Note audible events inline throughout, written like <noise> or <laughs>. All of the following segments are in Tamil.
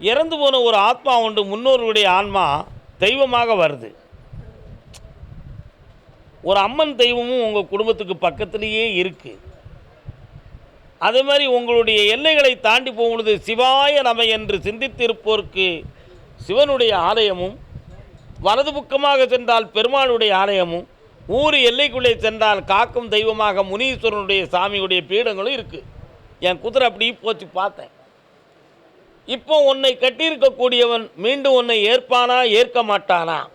இறந்து போன ஒரு ஆத்மா உண்டு முன்னோர்களுடைய ஆன்மா தெய்வமாக வருது. ஒரு அம்மன் தெய்வமும் உங்கள் குடும்பத்துக்கு பக்கத்திலேயே இருக்குது அதே மாதிரி உங்களுடைய எல்லைகளை தாண்டி போகும்பொழுது சிவாய நம என்று சிந்தித்திருப்போருக்கு சிவனுடைய ஆலயமும் வலது பக்கமாக சென்றால் பெருமாளுடைய ஆலயமும் ஊர் எல்லைக்குள்ளே சென்றால் காக்கும் தெய்வமாக முனீஸ்வரனுடைய சாமியுடைய பீடங்களும் இருக்குது என் குதிரை அப்படி போச்சு பார்த்தேன். இப்போ உன்னை கட்டியிருக்கக்கூடியவன் மீண்டும் உன்னை ஏற்பானா ஏற்க மாட்டானா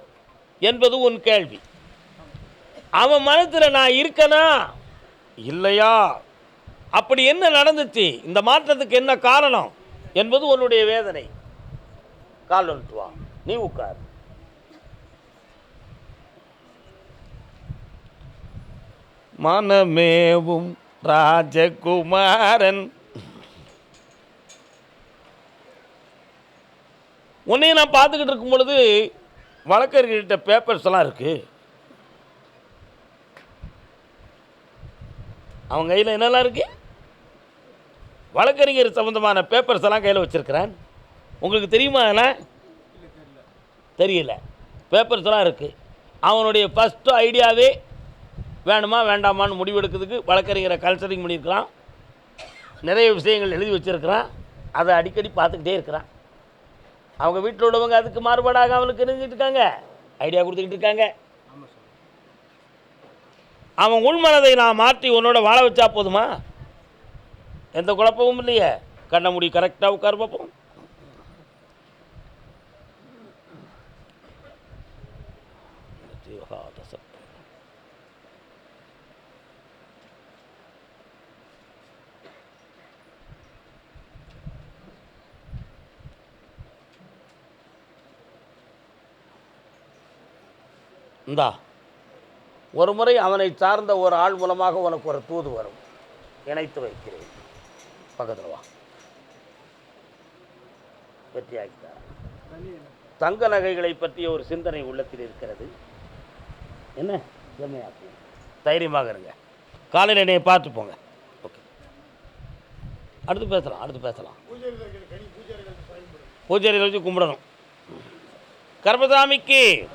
என்பது உன் கேள்வி. அவன் மனத்தில் நான் இருக்கனா? இல்லையா? அப்படி என்ன நடந்துச்சு? இந்த மாற்றத்துக்கு என்ன காரணம் என்பது உன்னுடைய வேதனை. கால் வந்துட்டு வா. நீ உட்கார். மனமேவும் ராஜகுமாரன் உன்னையும் நான் பார்த்துக்கிட்டு இருக்கும் பொழுது வழக்கறிஞர்கிட்ட பேப்பர்ஸ் எல்லாம் இருக்குது அவன் கையில் என்னெல்லாம் இருக்கு? வழக்கறிஞர் சம்மந்தமான பேப்பர்ஸ் எல்லாம் கையில் வச்சிருக்கிறேன். உங்களுக்கு தெரியுமா அதெல்லாம் தெரியல. பேப்பர்ஸ் எல்லாம் இருக்குது அவனுடைய ஃபஸ்ட்டு ஐடியாவே வேணுமா வேண்டாமான்னு முடிவெடுக்கிறதுக்கு வழக்கறிஞரை கன்சல்டிங் பண்ணியிருக்கிறான். நிறைய விஷயங்கள் எழுதி வச்சுருக்கிறான். அதை அடிக்கடி பார்த்துக்கிட்டே இருக்கிறான். அவங்க வீட்டில் உள்ளவங்க அதுக்கு மாறுபாடாக அவனுக்கு இருந்துட்டு இருக்காங்க. ஐடியா கொடுத்துக்கிட்டு இருக்காங்க. அவன் உள்மனதை நான் மாற்றி உன்னோட வாழ வச்சா போதுமா? எந்த குழப்பமும் இல்லையே. கண்ண முடி கரெக்டாக உட்கார் பார்ப்போம் இந்தா ஒரு முறை அவனை சார்ந்த ஒரு ஆள் மூலமாக உனக்கு ஒரு தூது வரும். இணைத்து வைக்கிறேன். பக்கத்தில் வா. வெற்றியாகிட்டார் தங்க நகைகளை பற்றிய ஒரு சிந்தனை உள்ளத்தில் இருக்கிறது. என்ன? செம்மையாக்கு தைரியமாக இருங்க. காலையில் என்னைய பார்த்து போங்க. ஓகே. அடுத்து பேசலாம் அடுத்து பேசலாம். பூஜாரிகள் வச்சு கும்பிடணும். கர்மசாமிக்கு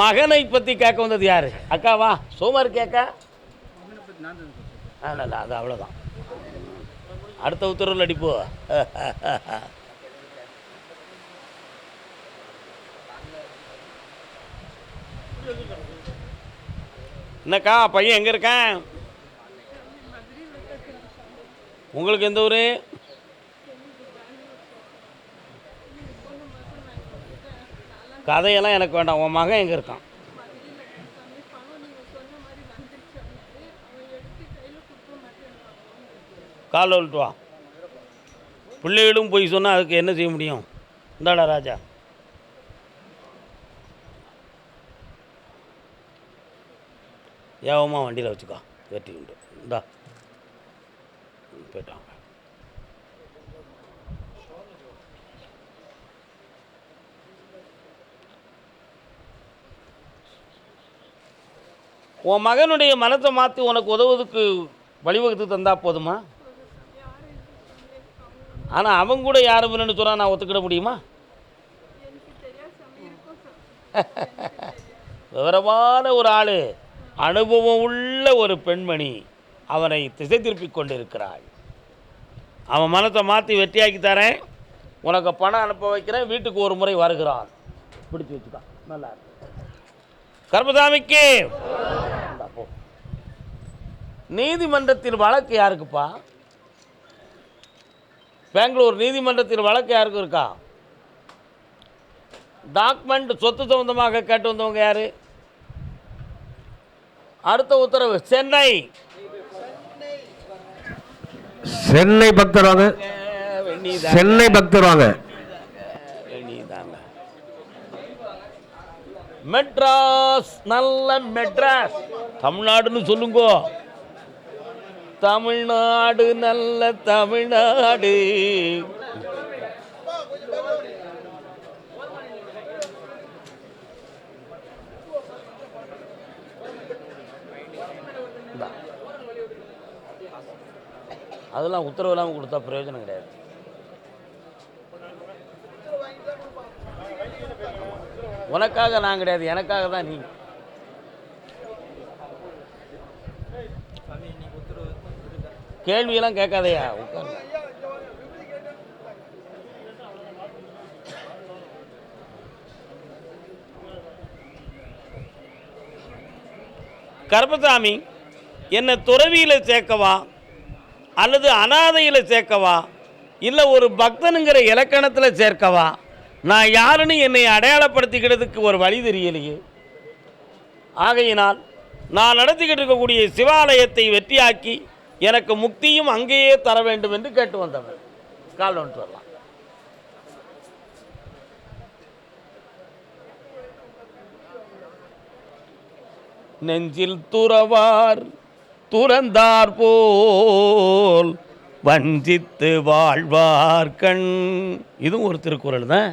மகனை பற்றி கேட்க வந்தது யார்? அக்காவா சோமார் கேட்க. ஆ இல்லை அது அவ்வளோதான் அடுத்த உத்தரவில் அடிப்போ. என்னக்கா பையன் எங்கே இருக்கேன்? உங்களுக்கு எந்த ஊர்? கதையெல்லாம் எனக்கு வேண்டாம் உன் மகன் எங்கே இருக்கான்? கால் வந்துட்டு வா. பிள்ளைகளும் போய் சொன்னால் அதுக்கு என்ன செய்ய முடியும்? இந்தாடா ராஜா. ஏவமாக வண்டியில் வச்சுக்கோ. வெட்டி உண்டு இந்தா. போயிட்டான் உன் மகனுடைய மனத்தை மாற்றி உனக்கு உதவுவதுக்கு வழிவகுத்து தந்தா போதுமா? ஆனால் அவன் கூட யாரும் இல்லைன்னு சொன்னால் நான் ஒத்துக்கிட முடியுமா? <laughs> விவரமான ஒரு ஆள் அனுபவம் உள்ள ஒரு பெண்மணி அவனை திசை திருப்பி கொண்டிருக்கிறாள். அவன் மனத்தை மாற்றி வெட்டியாக்கி தரேன். உனக்கு பணம் அனுப்ப வைக்கிறேன். வீட்டுக்கு ஒரு முறை வருகிறான். பிடிச்சி வச்சுக்கா. நல்லா கர்மசாமிக்கு. நீதிமன்றத்தில் வழக்கு யாருக்குப்பா? பெங்களூர் நீதிமன்றத்தில் வழக்கு யாருக்கு இருக்கா? டாக்குமெண்ட் சொத்து சம்பந்தமாக கேட்டு வந்தவங்க யாரு? அடுத்த உத்தரவு சென்னை. சென்னை பக்தர் வாங்க. சென்னை பக்தர் வாங்க மெட்ராஸ் நல்ல மெட்ராஸ். தமிழ்நாடுன்னு சொல்லுங்க. தமிழ்நாடு நல்ல தமிழ்நாடு. அதெல்லாம் உத்தரவு இல்லாமல் கொடுத்தா பிரயோஜனம் கிடையாது. உனக்காக நான் கிடையாது எனக்காக தான் நீ. கேள்வியெல்லாம் கேட்காதையா உட்காரு. கருப்பசாமி என்னை துறவியில் சேர்க்கவா? அல்லது அனாதையில் சேர்க்கவா? இல்லை ஒரு பக்தனுங்கிற இலக்கணத்தில் சேர்க்கவா? நான் யாருன்னு என்னை அடையாளப்படுத்திக்கிறதுக்கு ஒரு வழி தெரியலையே. ஆகையினால் நான் நடத்திக்கிட்டு இருக்கக்கூடிய சிவாலயத்தை வெற்றியாக்கி எனக்கு முக்தியும் அங்கேயே தர வேண்டும் என்று கேட்டு வந்தவர். கால் ஒன்று வரலாம். நெஞ்சில் துறவார் துறந்தார் போல் வஞ்சித்து வாழ்வார் கண். இதுவும் ஒரு திருக்குறள் தான்.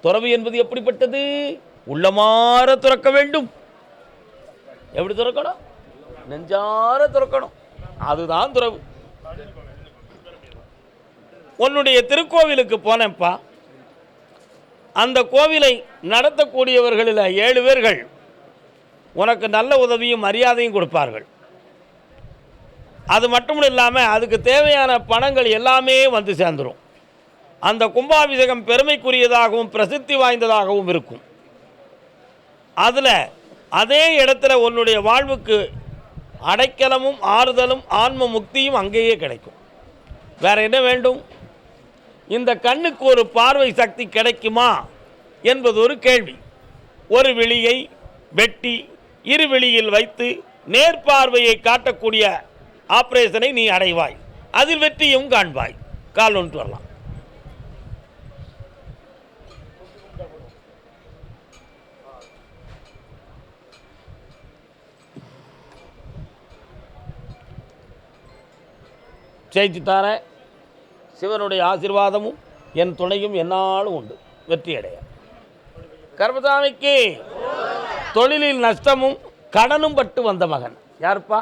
துறவு என்பது எப்படிப்பட்டது? உள்ளமாற துறக்க வேண்டும். எப்படி துறக்கணும்? நெஞ்சார துறக்கணும். அதுதான் துறவு. உன்னுடைய திருக்கோவிலுக்கு போனேன்ப்பா. அந்த கோவிலை நடத்தக்கூடியவர்களில் ஏழு பேர்கள் உனக்கு நல்ல உதவியும் மரியாதையும் கொடுப்பார்கள். அது மட்டும் இல்லாமல் அதுக்கு தேவையான பணங்கள் எல்லாமே வந்து சேர்ந்துடும் அந்த கும்பாபிஷேகம் பெருமைக்குரியதாகவும் பிரசித்தி வாய்ந்ததாகவும் இருக்கும். அதில் அதே இடத்துல உன்னுடைய வாழ்வுக்கு அடைக்கலமும் ஆறுதலும் ஆன்ம முக்தியும் அங்கேயே கிடைக்கும். வேற என்ன வேண்டும்? இந்த கண்ணுக்கு ஒரு பார்வை சக்தி கிடைக்குமா என்பது ஒரு கேள்வி. ஒரு விழியை வெட்டி இரு விழியில் வைத்து நேர்பார்வையை காட்டக்கூடிய ஆப்ரேஷனை நீ அடைவாய். அதில் வெற்றியும் காண்பாய். கால் ஒன்று வரலாம். ஜெயிச்சு தாரேன் சிவனுடைய ஆசீர்வாதமும் என் துணையும் என்னாலும் உண்டு. வெற்றி அடைய கர்மசாமிக்கு தொழிலில் நஷ்டமும் கடனும் பட்டு வந்த மகன். யாருப்பா?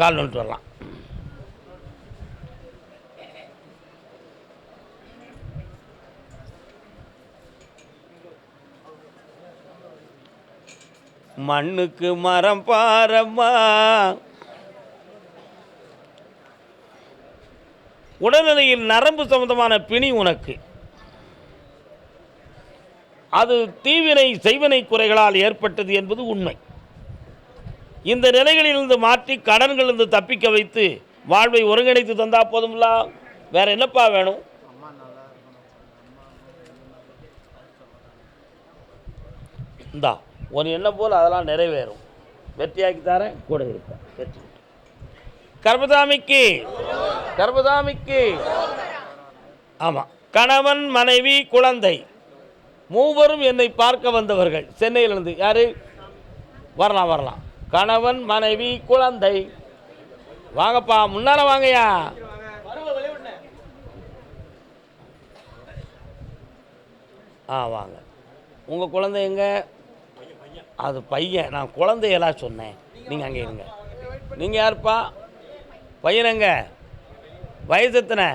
கால் நோட்டு வரலாம். மண்ணுக்கு மரம் பாரம்மா. உடல்நிலையில் நரம்பு சம்பந்தமான பிணி உனக்கு. அது தீவினை செய்வினை குறைகளால் ஏற்பட்டது என்பது உண்மை. இந்த நிலைகளிலிருந்து மாற்றி கடன்களிலிருந்து தப்பிக்க வைத்து வாழ்வை ஒருங்கிணைத்து தந்தா போதும்ல? வேற என்னப்பா வேணும்? இந்தா. உன் என்ன போல் அதெல்லாம் நிறைவேறும். வெற்றியாக்கி தரேன் கூட இருப்பேன். வெற்றி. கர்பதாமிக்கு கர்பதாமிக்கு ஆமாம் கணவன் மனைவி குழந்தை. மூவரும் என்னை பார்க்க வந்தவர்கள். சென்னையிலிருந்து. யார்? வரலாம் வரலாம் கணவன் மனைவி குழந்தை. வாங்கப்பா. முன்னால் வாங்கய்யா. ஆ வாங்க. உங்கள் குழந்தை எங்கே? அது பையன் நான் குழந்தையெல்லாம் சொன்னேன். நீங்கள் அங்கே இருங்க. நீங்கள் யாருப்பா? பையனங்க வயசு எத்தனை?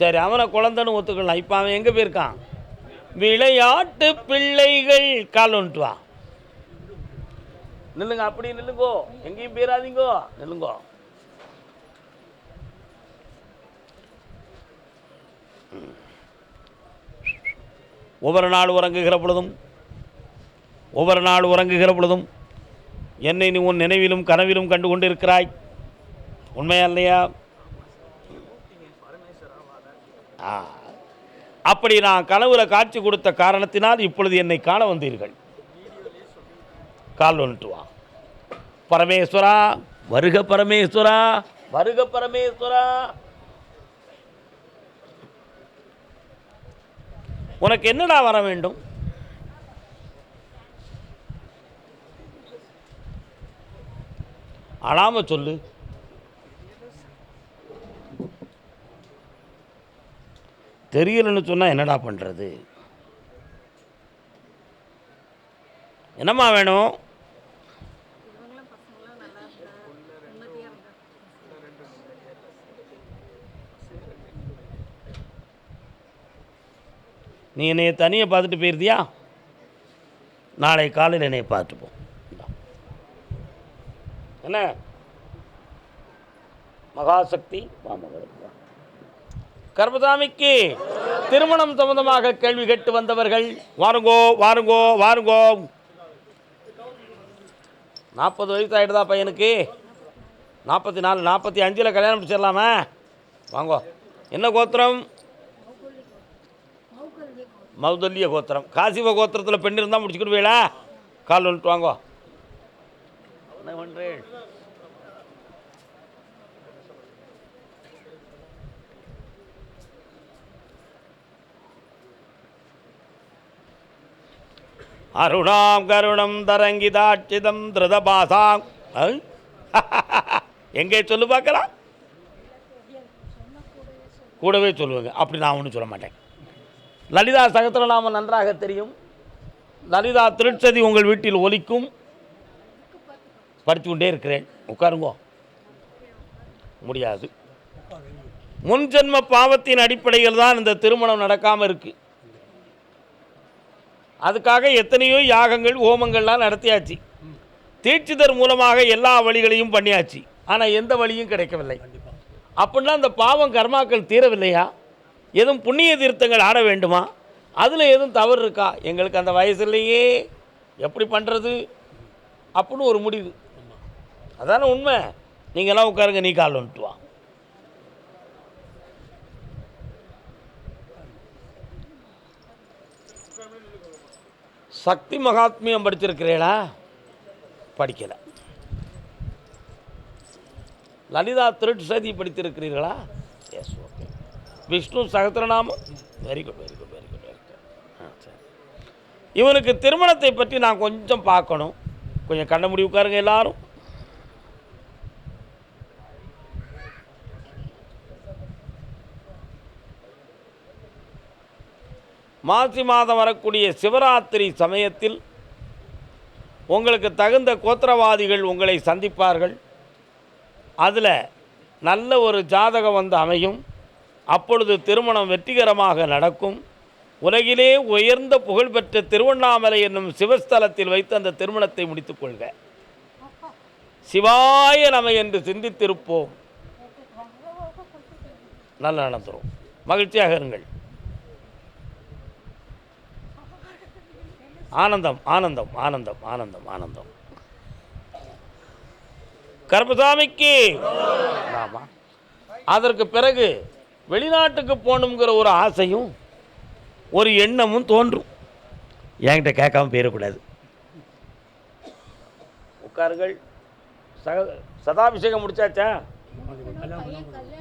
சரி அவனை குழந்தைன்னு ஒத்துக்கலாம் இப்போ அவன் எங்கே போயிருக்கான்? விளையாட்டு பிள்ளைகள் கால் வந்துட்டு வா. நில்லுங்க அப்படி நில்லுங்கோ. எங்கேயும் போயிடாதீங்கோ நில்லுங்கோ. ஒவ்வொரு நாள் உறங்குகிற பொழுதும் ஒவ்வொரு நாள் உறங்குகிற பொழுதும் என்னை நீ உன் நினைவிலும் கனவிலும் கண்டு கொண்டிருக்கிறாய். உண்மையா இல்லையா? ஆ. அப்படி நான் கனவுல காட்சி கொடுத்த காரணத்தினால் இப்பொழுது என்னை காண வந்தீர்கள். கால் வந்துட்டு வா. பரமேஸ்வரா வருக பரமேஸ்வரா வருக பரமேஸ்வரா. உனக்கு என்னடா வர வேண்டும்? அழாமல் சொல்லு. தெரியலன்னு சொன்னால் என்னடா பண்ணுறது என்னம்மா வேணும்? நீ என்னைய தனியாக பார்த்துட்டு போயிருந்தியா? நாளை காலையில் என்னையை பார்த்துப்போம். என்ன மகாசக்தி வா. கர்மசாமிக்கு திருமணம் சம்பந்தமாக கேள்வி கேட்டு வந்தவர்கள் வாருங்கோ வாருங்கோ வாருங்கோ. நாற்பது வயசு ஆகிடுதா பையனுக்கு? நாற்பத்தி நாலு நாற்பத்தி அஞ்சில் கல்யாணம் முடிச்சிடலாமா? வாங்கோ. என்ன கோத்திரம்? மௌதல்ய கோத்திரம். காசிவ கோத்திரத்தில் பெண் இருந்தால் முடிச்சுக்கிடுவீங்களா? கால் வந்துட்டு வாங்கோ. என்ன பண்ணுறேன் அருணாம் கருணம் தரங்கிதாட்சிதம் திருதபாசாம். எங்கே சொல்லு பார்க்கலாம்? கூடவே சொல்லுவாங்க அப்படி நான் ஒன்றும் சொல்ல மாட்டேன். லலிதா சகத்திரநாமம் நன்றாக தெரியும். லலிதா திருட்சதி உங்கள் வீட்டில் ஒலிக்கும். படித்து கொண்டே இருக்கிறேன். உட்காருங்கோ. முடியாது. முன் ஜென்ம பாவத்தின் அடிப்படையில் தான் இந்த திருமணம் நடக்காமல் இருக்குது அதுக்காக எத்தனையோ யாகங்கள் ஹோமங்கள்லாம் நடத்தியாச்சு. தீட்சிதர் மூலமாக எல்லா வழிகளையும் பண்ணியாச்சு. ஆனால் எந்த வழியும் கிடைக்கவில்லை. அப்படின்னா அந்த பாவம் கர்மாக்கள் தீரவில்லையா? எதுவும் புண்ணிய தீர்த்தங்கள் ஆட வேண்டுமா? அதில் எதுவும் தவறு இருக்கா? எங்களுக்கு அந்த வயசுலேயே எப்படி பண்ணுறது அப்படின்னு ஒரு முடிவு. அதானே உண்மை. நீங்களாம் உட்காருங்க நீ கால் வந்துட்டு வா. சக்தி மகாத்மியம் படிச்சிருக்கிறீங்களா படிக்கலை. லலிதா திருட்டு சதி படித்திருக்கிறீர்களா? Yes okay Vishnu சகத்திரநாமம்? Very good very good very good very good ஆ சரி. இவனுக்கு திருமணத்தை பற்றி நான் கொஞ்சம் பார்க்கணும். கொஞ்சம் கண்ண முடி உட்காருங்க எல்லாரும். மாசி மாதம் வரக்கூடிய சிவராத்திரி சமயத்தில் உங்களுக்கு தகுந்த கோத்திரவாதிகள் உங்களை சந்திப்பார்கள். அதில் நல்ல ஒரு ஜாதகம் வந்து அமையும். அப்பொழுது திருமணம் வெற்றிகரமாக நடக்கும். உலகிலே உயர்ந்த புகழ்பெற்ற திருவண்ணாமலை என்னும் சிவஸ்தலத்தில் வைத்து அந்த திருமணத்தை முடித்துக்கொள்க சிவாய நம என்று சிந்தித்திருப்போம். நல்லா நடந்துரும். மகிழ்ச்சியாக இருங்கள். ஆனந்தம் ஆனந்தம் ஆனந்தம் ஆனந்தம் ஆனந்தம். கருப்பசாமிக்கு ஆமாம் அதற்கு பிறகு வெளிநாட்டுக்கு போகணுங்கிற ஒரு ஆசையும் ஒரு எண்ணமும் தோன்றும். என்கிட்ட கேட்காம போயிடக்கூடாது. உட்காருங்கள். சக சதாபிஷேகம் முடிச்சாச்சா?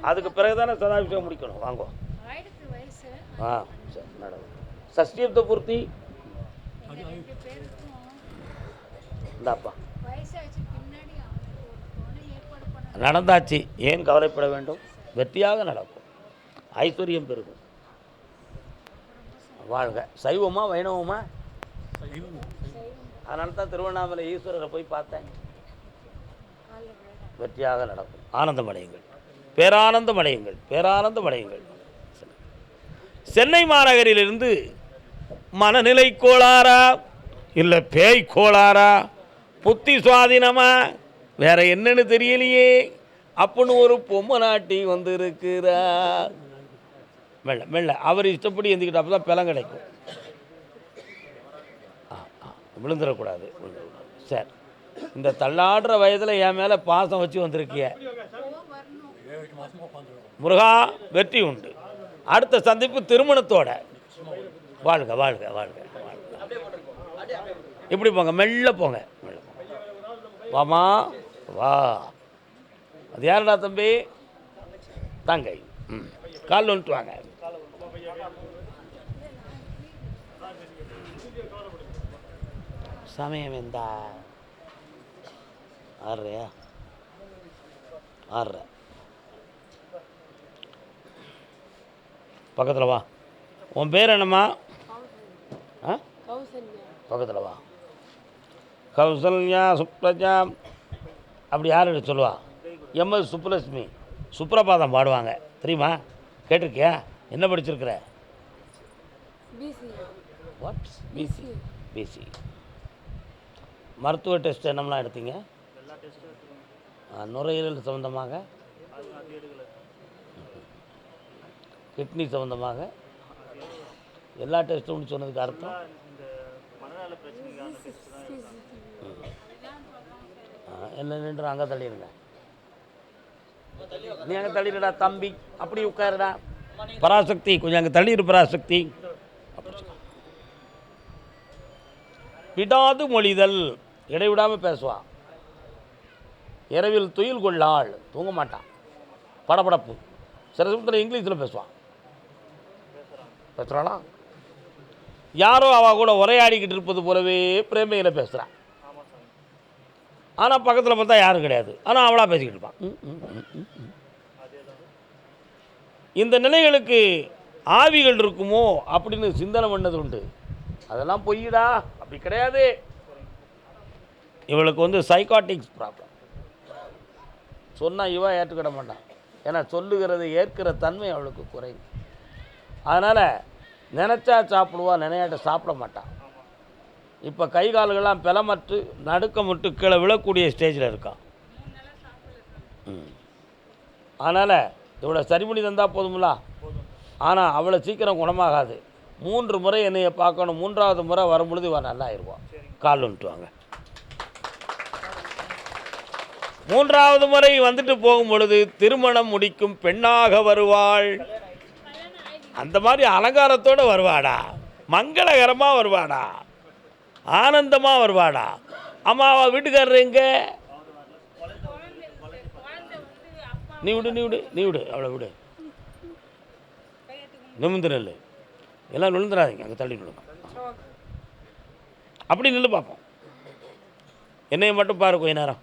அதுக்கு பிறகு தானே சதாபிஷேகம் முடிக்கணும். வாங்கோ. ஆயிடுத்து வயசு. ஆ சரி நடம் சஷ்டியப்த பூர்த்தி இந்தாப்பா. நடந்தாச்சு. ஏன் கவலைப்பட வேண்டும்? வெற்றியாக நடக்கும். ஐஸ்வர்யம் பெருகும். வாழ்க. சைவமா வைணவமா? அதனால தான் திருவண்ணாமலை ஈஸ்வரரை போய் பார்த்தேன். வெற்றியாக நடக்கும். ஆனந்தம் அடையுங்கள். பேரானந்தம் அடையுங்கள். பேரானந்தம் அடையுங்கள். சென்னை மாநகரிலிருந்து மனநிலை கோளாறா? இல்லை பேய் கோளாறா? புத்தி சுவாதீனமா? வேற என்னன்னு தெரியலையே. அப்படின்னு ஒரு பொம்மை நாட்டி வந்திருக்கிறா. மெல்ல மெல்ல. அவர் இஷ்டப்படி எந்திக்கிட்ட அப்போ தான் பலம் கிடைக்கும் விழுந்துடக்கூடாது. சரி. இந்த தள்ளாடுற வயதில் என் மேலே பாசம் வச்சு வந்திருக்கிய. முருகா வெற்றி உண்டு. அடுத்த சந்திப்பு திருமணத்தோட. வாழ்க வாழ்க வாழ்க வாழ்க. இப்படி போங்க மெல்ல போங்க மெல்ல போங்க. வாமா வா. அது யாருடா தம்பி? தங்கை. ம். கால் வந்துட்டு வாங்க. சமயம் எந்தா? ஆறுறையா ஆறுற பக்கத்தில் வா. உன் பேர் என்னம்மா? ஆ? பக்கத்தில் வா கௌசல்யா சுப்ரஜா. அப்படி யார் எடுத்து சொல்லுவா எம்எஸ் சுப்புலட்சுமி. சுப்ரபாதம் பாடுவாங்க. தெரியுமா? கேட்டிருக்கியா? என்ன படிச்சிருக்கிற? பிசி வாட் பிசி பிசி மருத்துவ டெஸ்ட் என்னமெல்லாம் எடுத்தீங்க? நுரையீரல் சம்மந்தமாக கிட்னி சம்மந்தமாக எல்லா டெஸ்ட்டும் சொன்னதுக்கு அர்த்தம். என்ன நின்று அங்கே தள்ளிடுங்க நீ அங்கே தள்ளிடுடா தம்பி. அப்படி உட்காருடா. பராசக்தி கொஞ்சம் அங்கே தள்ளிடு பராசக்தி. விடாது மொழிதல் இடைவிடாமல் பேசுவான் இரவில் துயில் கொள்ளாள் தூங்க மாட்டான் படபடப்பு. சில சமயத்தில் இங்கிலீஷில் பேசுவான் பேசுகிறாளா யாரோ அவள் கூட உரையாடிக்கிட்டு இருப்பது போலவே பிரேமையில் பேசுகிறான் ஆனால் பக்கத்தில் பார்த்தா யாரும் கிடையாது. ஆனால் அவளாக பேசிக்கிட்டு இருப்பான் இந்த நிலைகளுக்கு ஆவிகள் இருக்குமோ அப்படின்னு சிந்தனை பண்ணது உண்டு. அதெல்லாம் பொய்யடா. அப்படி கிடையாது. இவளுக்கு வந்து சைக்காட்டிக்ஸ் ப்ராப்ளம் சொன்னால் இவ ஏற்றுக்கிட மாட்டான் ஏன்னா சொல்லுகிறது ஏற்கிற தன்மை அவளுக்கு குறைவு. அதனால் நினச்சா சாப்பிடுவா நினையாட்ட சாப்பிட மாட்டான் இப்போ கை கால்கள்லாம் பிளமற்று நடுக்கமுட்டு கீழே விழக்கூடிய ஸ்டேஜில் இருக்கான் ம். அதனால் இவளை சரி பண்ணி தந்தால் போதுமில்ல ஆனால் அவ்வளோ சீக்கிரம் குணமாகாது. மூன்று முறை என்னைய பார்க்கணும் மூன்றாவது முறை வரும்பொழுது இவன் நல்லா ஆயிடுவான் கால் வந்துட்டுவாங்க மூன்றாவது முறை வந்துட்டு போகும் பொழுது திருமணம் முடிக்கும் பெண்ணாக வருவாள். அந்த மாதிரி அலங்காரத்தோடு வருவாடா. மங்களகரமாக வருவாடா. ஆனந்தமாக வருவாடா. அம்மா அவள் வீட்டுக்காரர் எங்கே? நீ விடு நீ விடு நீ விடு அவளை விடு. நிமிந்து நெல் எல்லாம் விழுந்துடாதீங்க அங்கே தள்ளி நுழுங்க அப்படி நின்று பார்ப்போம் என்னையை மட்டும் பாரு கொஞ்ச நேரம்.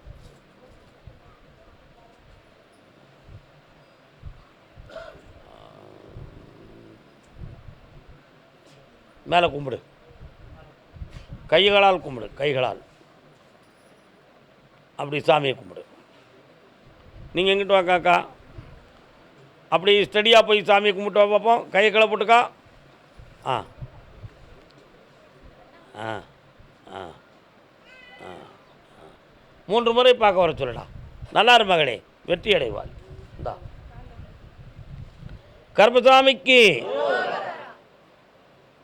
மேலே கும்பிடு. கைகளால் கும்பிடு கைகளால். அப்படி சாமியை கும்பிடு. நீங்கள் எங்கிட்டு வாக்காக்கா அப்படி ஸ்டடியாக போய் சாமியை கும்பிட்டு வா பார்ப்போம் கையை கிளை போட்டுக்கா. ஆ. ஆ ஆ ஆ மூன்று முறை பார்க்க வர சொல்லடா. நல்லா மகளே வெற்றி அடைவாள் இந்தா. கர்மசாமிக்கு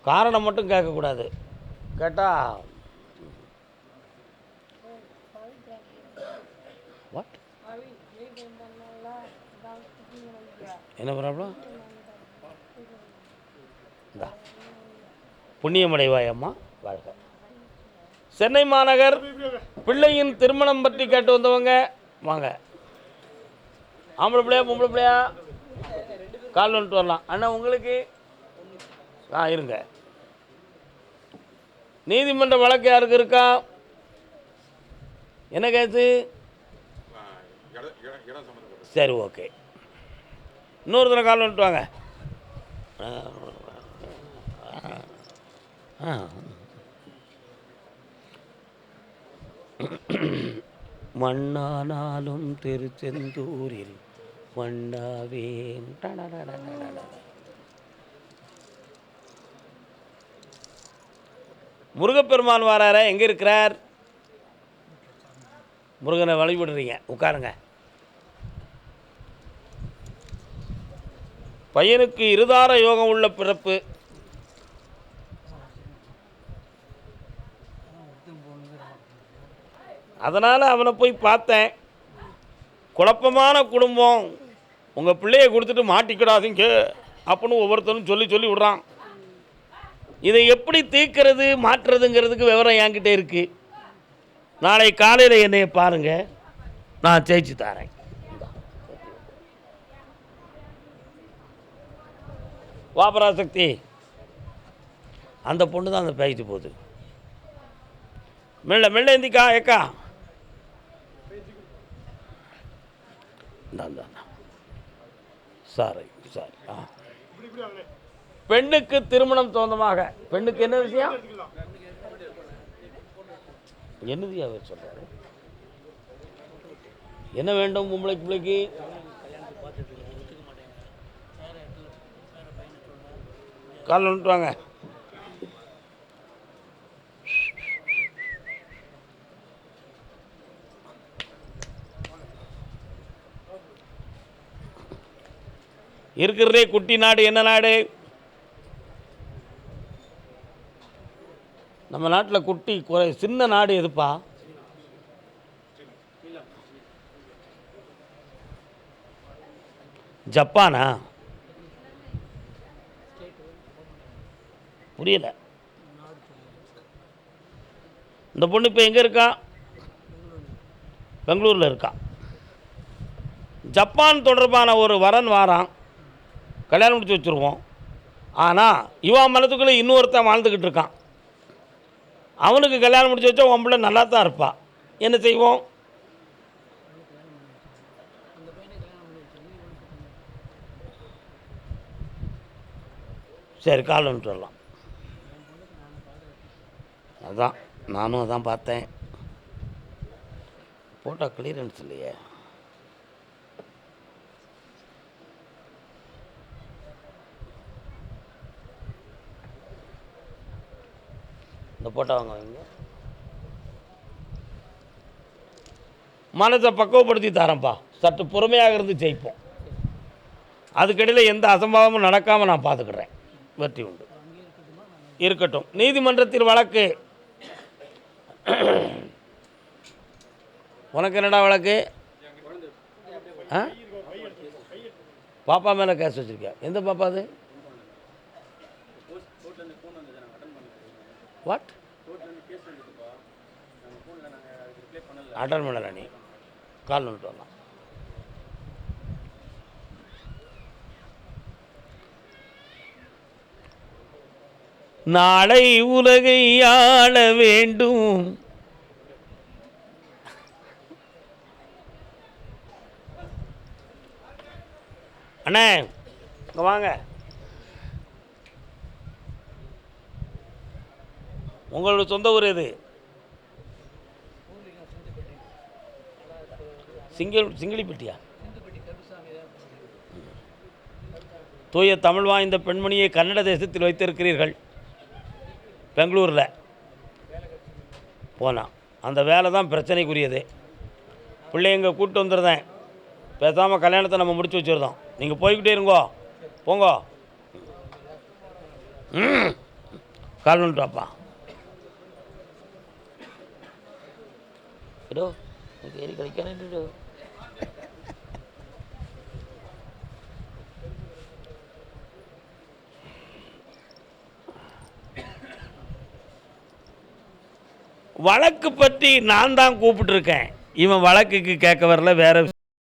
காரணம் மட்டும் கேட்கக்கூடாது. கேட்டால் வாட் என்ன ப்ராப்ளம் இந்தா. புண்ணியமடைவாய் அம்மா வாழ்க. சென்னை மாநகர் பிள்ளையின் திருமணம் பற்றி கேட்டு வந்தவங்க வாங்க. ஆம்பளை பிள்ளையா பொம்பளை பிள்ளையா? கால் வந்துட்டு வரலாம். அண்ணா உங்களுக்கு? ஆ இருங்க. நீதிமன்ற வழக்கு யாருக்கு இருக்கா? என்ன கேஸு? சரி ஓகே. இன்னொரு தினம் கால் வந்துட்டு வாங்க. மண்ணானாலும் திருச்செந்தூரில் மண்ணாவேன் முருகப்பெருமான் வாரார எங்கே இருக்கிறார்? முருகனை வழிபடுறீங்க. உட்காருங்க. பையனுக்கு இருதார யோகம் உள்ள பிறப்பு. அதனால் அவனை போய் பார்த்தேன். குழப்பமான குடும்பம். உங்கள் பிள்ளையை கொடுத்துட்டு மாட்டிக்கிடாதீங்க. அப்படின்னு ஒவ்வொருத்தரும் சொல்லி சொல்லி விடுறான். இதை எப்படி தீர்க்கிறது மாற்றுறதுங்கிறதுக்கு விவரம் என்கிட்ட இருக்குது நாளை காலையில் என்னையை பாருங்கள் நான் ஜெயிச்சு தரேன். இந்தா. சக்தி அந்த பொண்ணு தான் அந்த பேசிட்டு போகுது. மெல்ல மெல்ல எந்திக்கா ஏக்கா. சாரி சாரி ஆ. பெண்ணுக்கு திருமணம் சொந்தமாக. பெண்ணுக்கு என்ன விஷயம்? என்னது அவர் சொல்கிறாரு என்ன வேண்டும் பொம்பளை பிள்ளைக்கு? கால் வந்துட்டுவாங்க இருக்கிறதே குட்டி நாடு என்ன நாடு? நம்ம நாட்டில் குட்டி குறை சின்ன நாடு எதுப்பா? ஜப்பானா? புரியல. இந்த பொண்ணு இப்போ எங்கே இருக்கா? பெங்களூரில் இருக்கா. ஜப்பான் தொடர்பான ஒரு வரன் வாரான். கல்யாணம் முடிச்சு வச்சுருவோம். ஆனால் இவன் மனத்துக்குள்ளே இன்னொருத்தன் வாழ்ந்துக்கிட்டு இருக்கான். அவனுக்கு கல்யாணம் முடிச்சு வச்சா உன் பிள்ளை நல்லா தான் இருப்பா. என்ன செய்வோம்? சரி கால் சொல்லலாம் அதான் நானும் அதான் பார்த்தேன். ஃபோட்டோ கிளியரன்ஸ் இல்லையே. இந்த போட்டோ வாங்க வைங்க. மனத்தை பக்குவப்படுத்தி தரேன்ப்பா. சற்று பொறுமையாக இருந்து ஜெயிப்போம். அதுக்கிடையில் எந்த அசம்பாவமும் நடக்காமல் நான் பார்த்துக்கிறேன். வெற்றி உண்டு. இருக்கட்டும். நீதிமன்றத்தில் வழக்கு. உனக்கு என்னடா வழக்கு? ஆ? பாப்பா மேலே கேஸ் வச்சுருக்கியா? எந்த பாப்பா அது? வாட் அட்டன் பண்ணல நீ. கால் வந்துட்டு வரலாம். நாளை உலகை ஆள வேண்டும். அண்ணே வாங்க. உங்களோட சொந்த ஊர் எது? சிங்கிள் சிங்கிளிப்பட்டியா தூய தமிழ் வாய்ந்த பெண்மணியை கன்னட தேசத்தில் வைத்திருக்கிறீர்கள். பெங்களூரில். போனான் அந்த வேலை தான் பிரச்சனைக்குரியது. பிள்ளைங்க கூப்பிட்டு வந்துருந்தேன். பேசாமல் கல்யாணத்தை நம்ம முடிச்சு வச்சுருந்தோம். நீங்கள் போய்கிட்டே இருங்கோ. போங்கோ. ம். கால் பண்ணிட்டுவாப்பா ഇടോ കയറി കളിക്കാനായിട്ടോ வழக்கு பற்றி நான் தான் கூப்பிட்டுருக்கேன் இவன் வழக்குக்கு கேட்க வரல வேற